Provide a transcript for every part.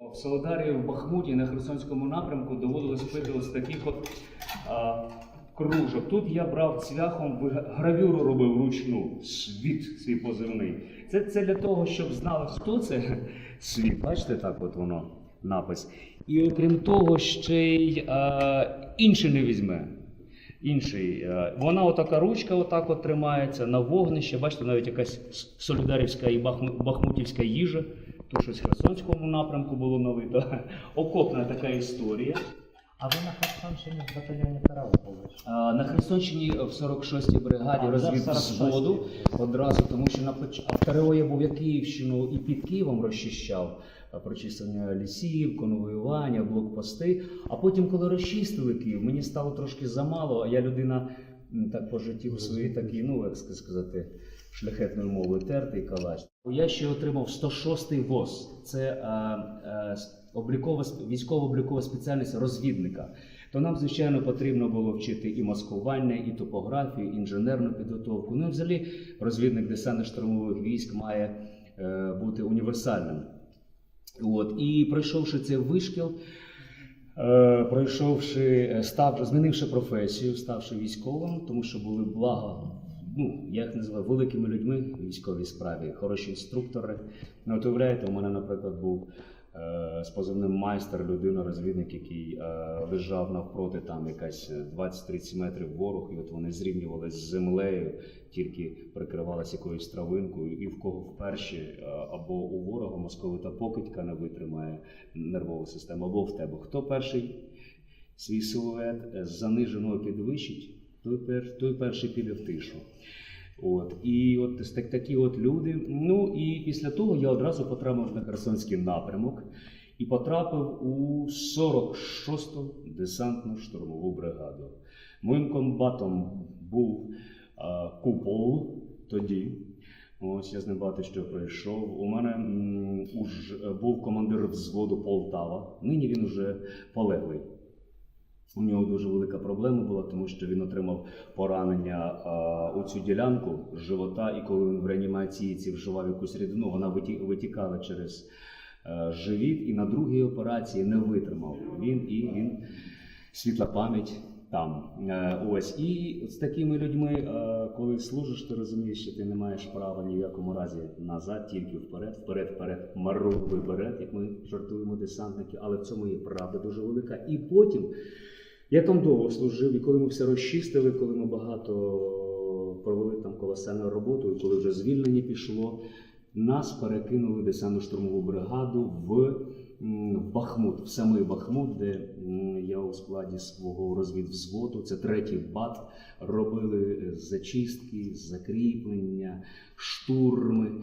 В Солодарі, в Бахмуті на Херсонському напрямку доводилось пити ось таких от а, кружок. Тут я брав цвяхом, гравюру робив вручну, світ свій позивний. Це, це для того, щоб знали, хто це світ. Бачите, так от воно напис. І окрім того, ще й а, інший не візьме. Інший. е, Вона отака ручка отак от тримається на вогнище. Бачите, навіть якась солідарівська і бахму- бахмутівська їжа. Тут щось в Херсонському напрямку було налито. Окопна така історія. А ви на Херсонщині в батальйоні Караву були? А, На Херсонщині в 46-й бригаді А, розвід да, 46-й. взводу одразу, тому що на поч... а в ТРО я був я Київщину і під Києвом розчищав а, прочистення лісів, конвоювання, блокпости. А потім, коли розчистили Київ, мені стало трошки замало, а я людина м, так по житті у своїй такій, ну як сказати, шляхетною мовою тертий калач. Я ще отримав 106-й ВОЗ. Це а, с- облікова військово-облікова спеціальність розвідника. То нам, звичайно, потрібно було вчити і маскування, і топографію, і інженерну підготовку. Ну і взагалі розвідник десантно-штурмових військ має е, бути універсальним. От. І пройшовши цей вишкіл, е, пройшовши, е, став, змінивши професію, ставши військовим, тому що були блага, ну, я їх називаю великими людьми в військовій справі, хороші інструктори. Ну, от уявляєте, у мене, наприклад, був е, з позивним майстер, людина-розвідник, який е, лежав навпроти там якась 20-30 метрів ворог, і от вони зрівнювалися з землею, тільки прикривалися якоюсь травинкою, і в кого вперше е, або у ворога московита покидька не витримає нервову систему, або в тебе. Хто перший свій силует е, заниженого підвищить, той, пер, той перший піде в тишу. От і от так, такі от люди. Ну і після того я одразу потрапив на Херсонський напрямок і потрапив у 46-ту десантну штурмову бригаду. Моїм комбатом був а, Купол тоді. Ось я з ним багато що пройшов. У мене м, уж е, був командир взводу Полтава. Нині він уже полеглий. У нього дуже велика проблема була, тому що він отримав поранення а, у цю ділянку живота, і коли він в реанімації ці вживав якусь рідину, вона виті- витікала через а, живіт, і на другій операції не витримав він і він світла пам'ять там. Е, ось і з такими людьми, е, коли служиш, ти розумієш, що ти не маєш права ні в якому разі назад, тільки вперед, вперед, вперед, маруговий берет, як ми жартуємо десантники, але в цьому є правда дуже велика. І потім. Я там довго служив, і коли ми все розчистили, коли ми багато провели там колосальну роботу, і коли вже звільнення пішло, нас перекинули десантно-штурмову бригаду в, в Бахмут, в самий Бахмут, де я у складі свого розвідвзводу, це третій бат, робили е, зачистки, закріплення, штурми.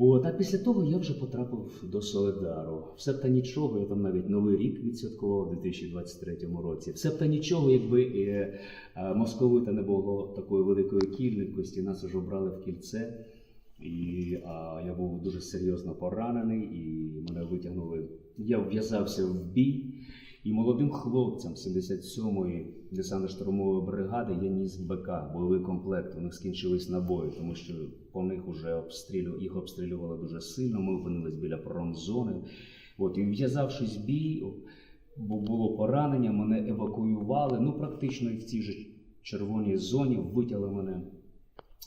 От, а після того я вже потрапив до Соледару. Все б та нічого, я там навіть новий рік відсвяткував у 2023 році. Все б та нічого, якби е, е, московита не було такої великої кількості, нас вже брали в кільце. І а, я був дуже серйозно поранений, і мене витягнули. Я вв'язався в бій, і молодим хлопцям 77-ї десантно-штурмової бригади я ніс БК, бойовий комплект. У них скінчились набої, тому що по них вже обстрілю, їх обстрілювали дуже сильно. Ми опинились біля промзони. От і в'язавшись в бій, бо було поранення, мене евакуювали. Ну практично і в цій же червоній зоні витягли мене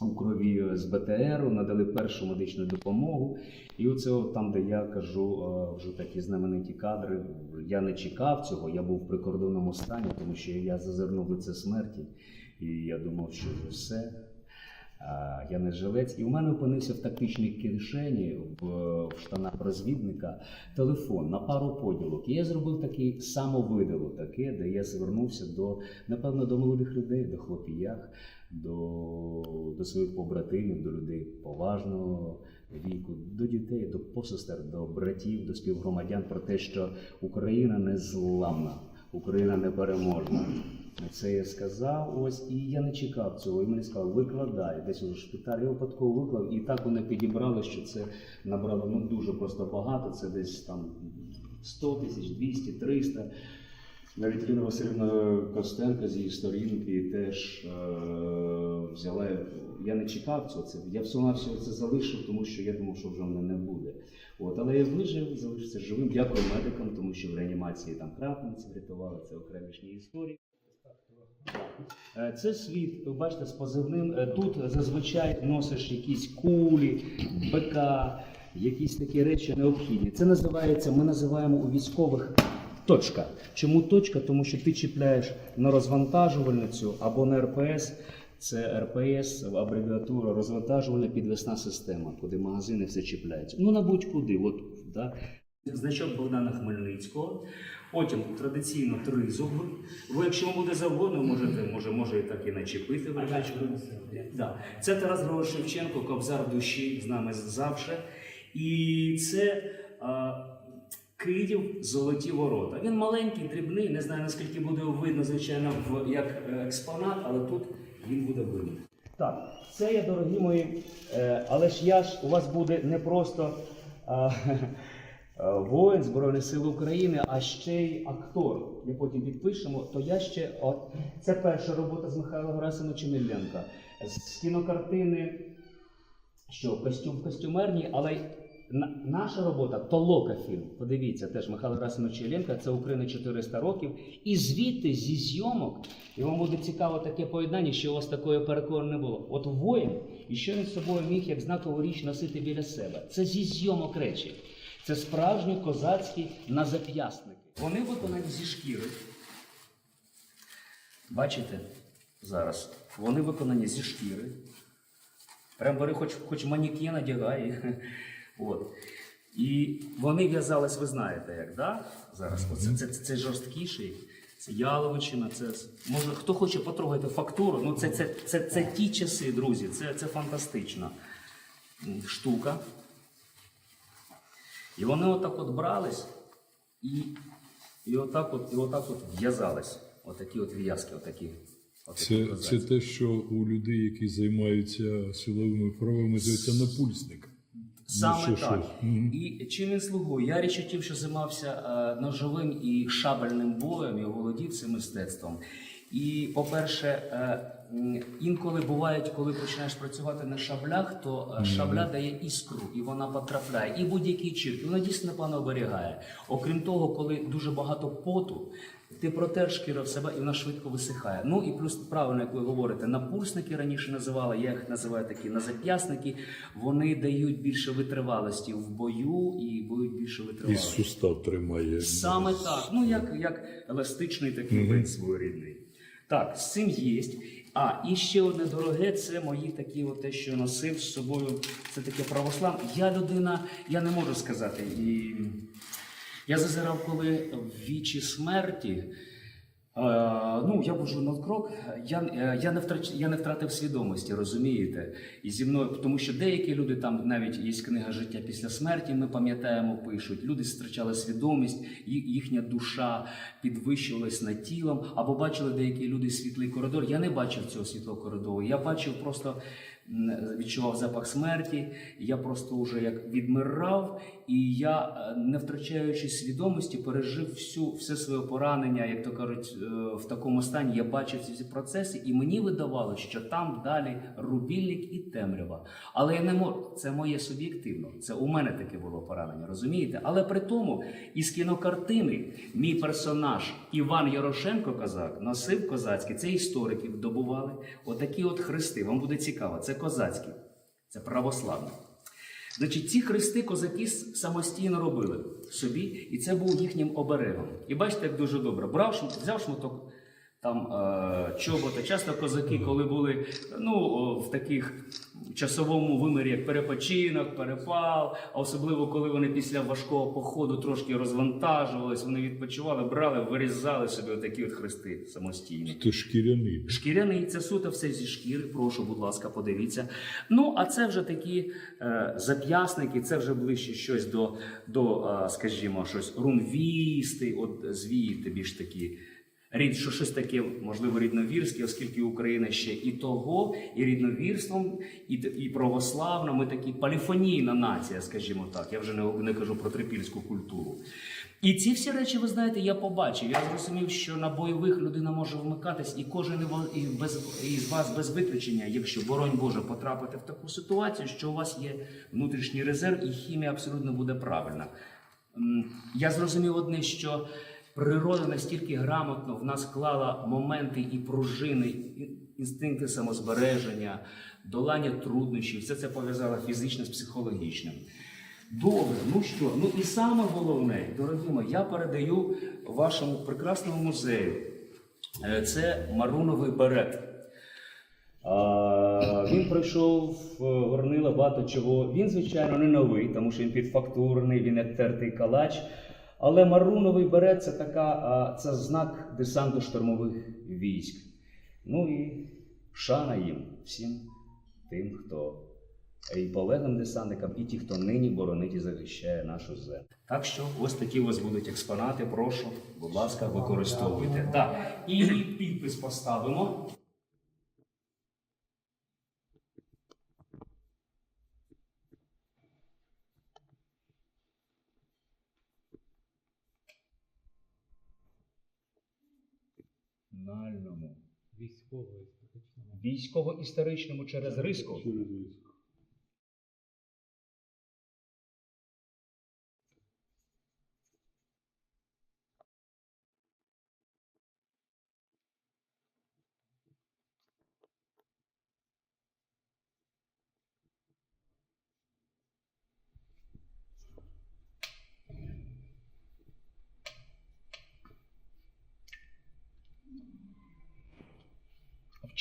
у крові з БТРу, надали першу медичну допомогу. І оце там, де я кажу, е, вже такі знамениті кадри. Я не чекав цього, я був в прикордонному стані, тому що я зазирнув в лице смерті, і я думав, що вже все. Я не жилець, і у мене опинився в тактичній кишені в, в штанах розвідника телефон на пару поділок. І я зробив такий самовидало, таке, де я звернувся до, напевно, до молодих людей, до хлопіях, до, до своїх побратимів, до людей поважного віку, до дітей, до посестер, до братів, до співгромадян про те, що Україна не зламна, Україна не переможна. Це я сказав, ось, і я не чекав цього. І мені сказали, викладай десь у шпиталь. Я випадково виклав, і так вони підібрали, що це набрало ну, дуже просто багато. Це десь там 100 тисяч, 200, 300. Навіть Ірина Васильівна Костенка з її сторінки теж е, взяла. Я не чекав цього. Це я всього всього це залишив, тому що я думав, що вже мене не буде. От, але я вижив, залишився живим. Дякую медикам, тому що в реанімації там крапниці врятували. Це окремішні історії. Е, Це світ, ви бачите, з позивним. Е, Тут зазвичай носиш якісь кулі, БК, якісь такі речі необхідні. Це називається, ми називаємо у військових точка. Чому точка? Тому що ти чіпляєш на розвантажувальницю або на РПС. Це РПС, абревіатура розвантажувальна підвесна система, куди магазини все чіпляються. Ну на будь-куди. От, да. Значок Богдана Хмельницького. Потім традиційно тризуб. Ви, якщо вам буде завгодно, можете, може, може і так і начепити. Да. Це Тарас Григорович Шевченко, кобзар душі з нами завше. І це Київ Золоті Ворота. Він маленький, дрібний, не знаю наскільки буде видно, звичайно, в, як е, експонат, але тут він буде видно. Так, це є, дорогі мої, е, але ж я ж у вас буде не просто. а, е, Воїн Збройних сил України, а ще й актор. Ми потім підпишемо. То я ще от це перша робота з Михайлом Герасимовичем Чемельленка. З кінокартини, що костюм костюмерній, але на- наша робота толока фільм. Подивіться, теж Михайло Герасимович Чемельленко, це Україна 400 років. І звідти зі зйомок, і вам буде цікаво таке поєднання, що у вас такої перекону не було. От воїн, і що він з собою міг як знакову річ носити біля себе. Це зі зйомок речі. Це справжні козацькі назап'ясники. Вони виконані зі шкіри. Бачите зараз? Вони виконані зі шкіри. Прям бери, хоч, хоч манікен одягай. От. І вони в'язались, ви знаєте, як, да? Зараз. Оце, це, це, це жорсткіший, це яловичина, це. Може, хто хоче потрогати фактуру, ну це, це, це, це, ті часи, друзі, це, це фантастична штука. І вони отак от брались і, і отак от, і отак от в'язались. Отакі от в'язки, отакі. отакі Це, це те, що у людей, які займаються силовими правами, зветься напульсник. Саме Ну, що, так. що? І чим він слугує? Я річ у тім, що займався е, ножовим і шабельним боєм і володів цим мистецтвом. І, по-перше, е, інколи бувають, коли починаєш працювати на шаблях, то е, шабля дає іскру, і вона потрапляє. І будь-який чіп, вона дійсно непогано оберігає. Окрім того, коли дуже багато поту, ти протер шкіру в себе і вона швидко висихає. Ну і плюс правильно, як ви говорите, напульсники раніше називали, я їх називаю такі назап'ясники. Вони дають більше витривалості в бою і будуть більше І витривалості. сустав тримає. Саме так. Ну як, як еластичний такий вид своєрідний. Так, з цим є. А, і ще одне дороге, це мої такі, от те, що носив з собою. Це таке православ. Я людина, я не можу сказати. І я зазирав, коли в вічі смерті. Е, ну, я був навкрок, я, е, я, не втрач, я не втратив свідомості, розумієте? І зі мною, тому що деякі люди, там навіть є книга життя після смерті, ми пам'ятаємо, пишуть. Люди втрачали свідомість, їхня душа підвищувалась над тілом, або бачили деякі люди світлий коридор. Я не бачив цього світлого коридору. Я бачив просто відчував запах смерті. Я просто вже як відмирав, і я, е, не втрачаючи свідомості, пережив всю все своє поранення, як то кажуть, е, в такому стані. Я бачив ці процеси, і мені видавалося, що там далі рубільник і темрява. Але я не можу. Це моє суб'єктивно. Це у мене таке було поранення, розумієте? Але при тому із кінокартини мій персонаж Іван Ярошенко, козак, носив козацький. Це істориків добували. Отакі от хрести. Вам буде цікаво. Це козацькі, це православні. Значить, ці хрести козаки самостійно робили собі, і це був їхнім оберегом. І бачите, як дуже добре. Брав взяв шматок там е, чобота. Часто козаки, коли були ну, в таких часовому вимірі, як перепочинок, перепал, а особливо коли вони після важкого походу трошки розвантажувались, вони відпочивали, брали, вирізали собі отакі от хрести самостійно. Це шкіряний. Шкіряний це суто все зі шкіри. Прошу, будь ласка, подивіться. Ну, а це вже такі е, зап'ясники, це вже ближче щось до, до е, скажімо, щось рунвісти, от звіти більш такі рід, що щось таке, можливо, рідновірське, оскільки Україна ще і того, і рідновірством, і, і православна. Ми такі поліфонійна нація, скажімо так. Я вже не, не кажу про трипільську культуру. І ці всі речі, ви знаєте, я побачив. Я зрозумів, що на бойових людина може вмикатись, і кожен із вас без виключення, якщо боронь Боже потрапити в таку ситуацію, що у вас є внутрішній резерв, і хімія абсолютно буде правильна. Я зрозумів одне, що природа настільки грамотно в нас клала моменти і пружини, інстинкти самозбереження, долання труднощів, все це пов'язала фізично з психологічним. Добре, ну що? Ну і саме головне, дорогі мої, я передаю вашому прекрасному музею. Е, Це Маруновий берет. А, він пройшов е, горнила багато чого. Він, звичайно, не новий, тому що він підфактурний, він як тертий калач. Але Маруновий берет це така, а, це знак десанту штурмових військ. Ну і шана їм, всім тим, хто і полеглим десантникам, і ті, хто нині боронить і захищає нашу землю. Так що ось такі у вас будуть експонати. Прошу, будь ласка, використовуйте. Так, і підпис поставимо. Нальному Військово-історичному. військово-історичному через риску. Через риск.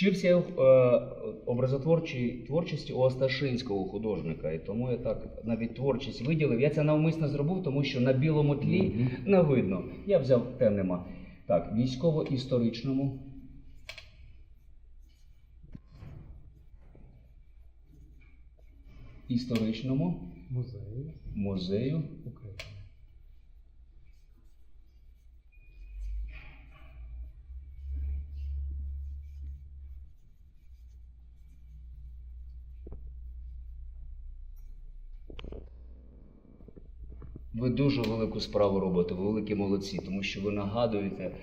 Вчився я е, образотворчій творчості у Осташинського художника, і тому я так навіть творчість виділив. Я це навмисно зробив, тому що на білому тлі не видно. Я взяв темнема. Так, військово-історичному. Історичному Музею музею України. Ви дуже велику справу робите, ви великі молодці, тому що ви нагадуєте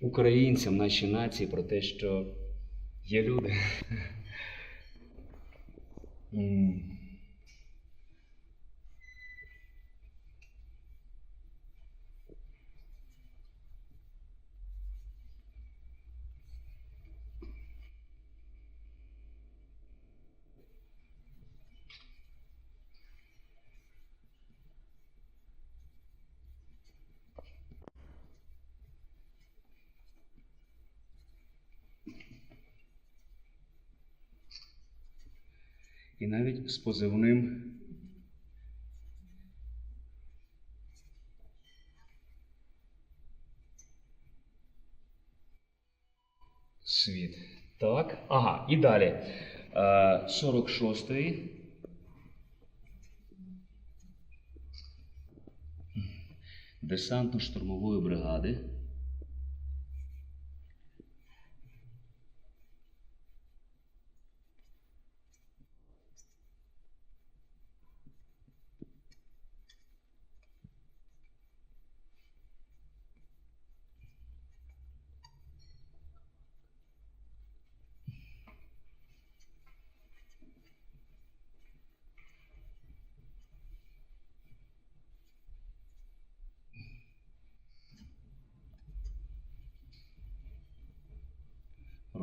українцям, нашій нації про те, що є люди. І навіть з позивним світ. Так. Ага, і далі. Е, 46-й. Десантно-штурмової бригади.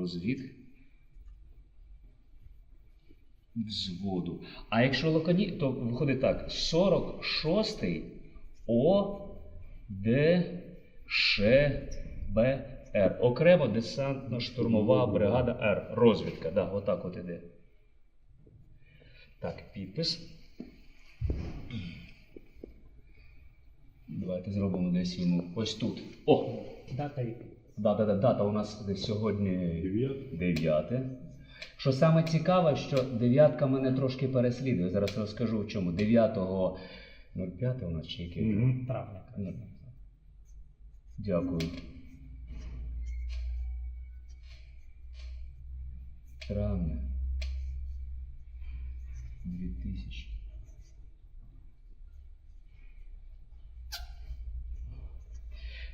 Розвід взводу. А якщо лаконі, то виходить так: 46-й О, Д, Ш, Б, Р. Окремо десантно-штурмова бригада Р. Розвідка. Да, отак от іде. Так, підпис. Давайте зробимо десь йому ось тут. О! Дата і Да, да, да, дата у нас сьогодні 9. 9. Що саме цікаве, що дев'ятка мене трошки переслідує. Зараз розкажу в чому. 9.05 у нас чи яке? Мгм. Травня. Дякую. Травня. 2000.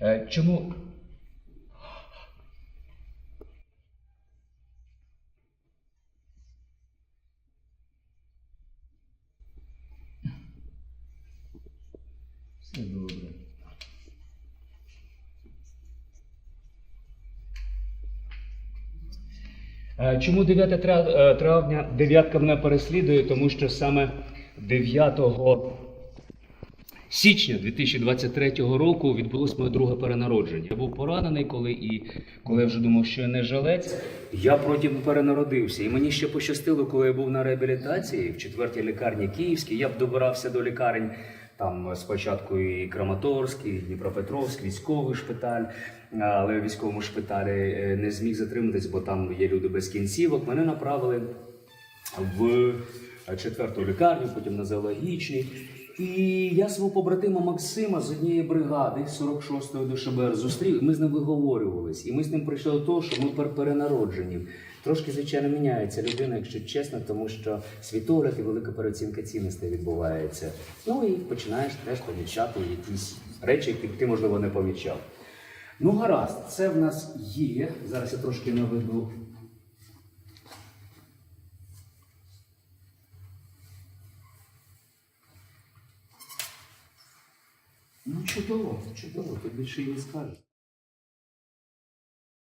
Е, Чому Чому 9 тра- е, травня дев'ятка мене переслідує? Тому що саме 9 січня 2023 року відбулось моє друге перенародження. Я був поранений, коли і коли я вже думав, що я не жилець, я потім перенародився. І мені ще пощастило, коли я був на реабілітації в четвертій лікарні Київській. Я б добирався до лікарень. Там спочатку і Краматорський, і Дніпропетровський, військовий шпиталь, але в військовому шпиталі е, не зміг затриматись, бо там є люди без кінцівок. Мене направили в четверту лікарню, потім на зоологічний. І я свого побратима Максима з однієї бригади 46-ї ДШБР зустрів. Ми з ним виговорювались. І ми з ним прийшли до того, що ми пер- перенароджені. Трошки, звичайно, міняється людина, якщо чесно, тому що світогляд і велика переоцінка цінностей відбувається. Ну і починаєш теж помічати якісь речі, які ти, можливо, не помічав. Ну, гаразд, це в нас є. Зараз я трошки наведу Ну, чудово, чудово, ти більше і не скажеш.